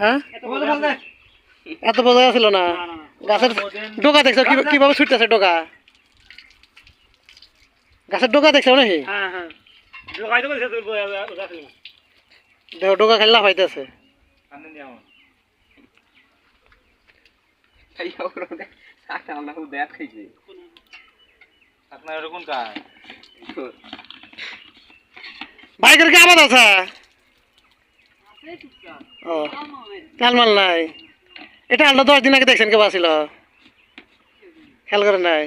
হ্যাঁ? এত বোঝা ছিল না? গাছের ডোকা দেখছ? কীভাবে ছুটতেছে ডোকা গাছের ডোকা দেখছ নাকি? দেখো ডোকা খেললা হইতেছে। আপনার কোন কাজ বাইকের কি আবাদ আছে? ও তেল মাল নাই। এটা আলো দশ দিন আগে দেখছেন কেবা ছিল খেয়াল করে নাই?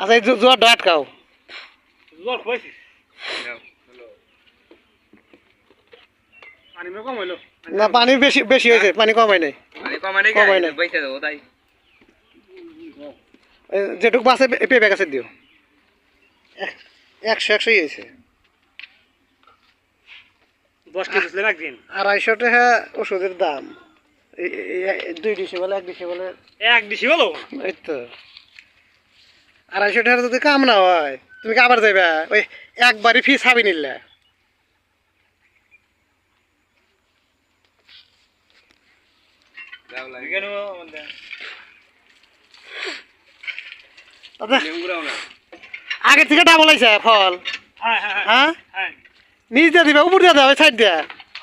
আচ্ছা এই জোয়ার ডাট খাও। না পানি বেশি বেশি হয়েছে পানি কমাই নাই কমাই নাই। যেটুকু বাসে পেঁপে গাছের দিও। একশো একশোই হয়েছে। আড়াইশো টাকা ওষুধের দাম। দুই ডিসি বলে এক ডিসি বলে এক হলো এই তো। আড়াইশো টাকার যদি কাম না হয় তুমি আবার যাইবা। ওই একবারই ফি ছাবি নিলে। লেবুরাও আগে থেকে ডাবল আইছে ফল। হ্যাঁ হ্যাঁ হ্যাঁ। হ্যাঁ? নিচ দিয়ে দিবা উপর দিয়ে ওই সাইড দিয়া।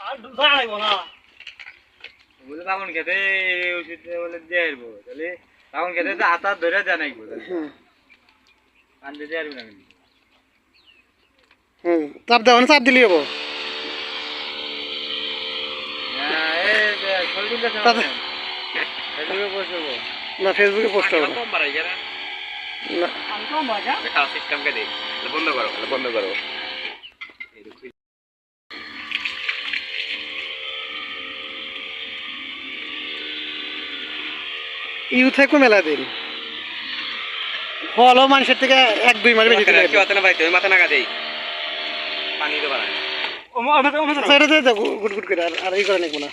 আর দাঁড়া লাগবো না। বলে তখন খেতে ওষুধ বলে দিয়ে আসব তাহলে তখন খেতে হাত হাত ধরে হুম। কান্দে দিয়ে আসব না হুম চাপ দেওয়া চাপ দিলি হব। হ্যাঁ, দেখে না ফেসবুকে পোস্ট হবে না। সিস্টেমকে দে। বন্ধ করো বন্ধ করো। ইউ থেকে মেলা দিন ফলও মানুষের থেকে এক দুই মাস বেশি কেউ না ভাই তুমি মাথা নাগা দেই পানি তো বাড়ায় দিয়ে গুট গুট করে আর আর ই করে নেব না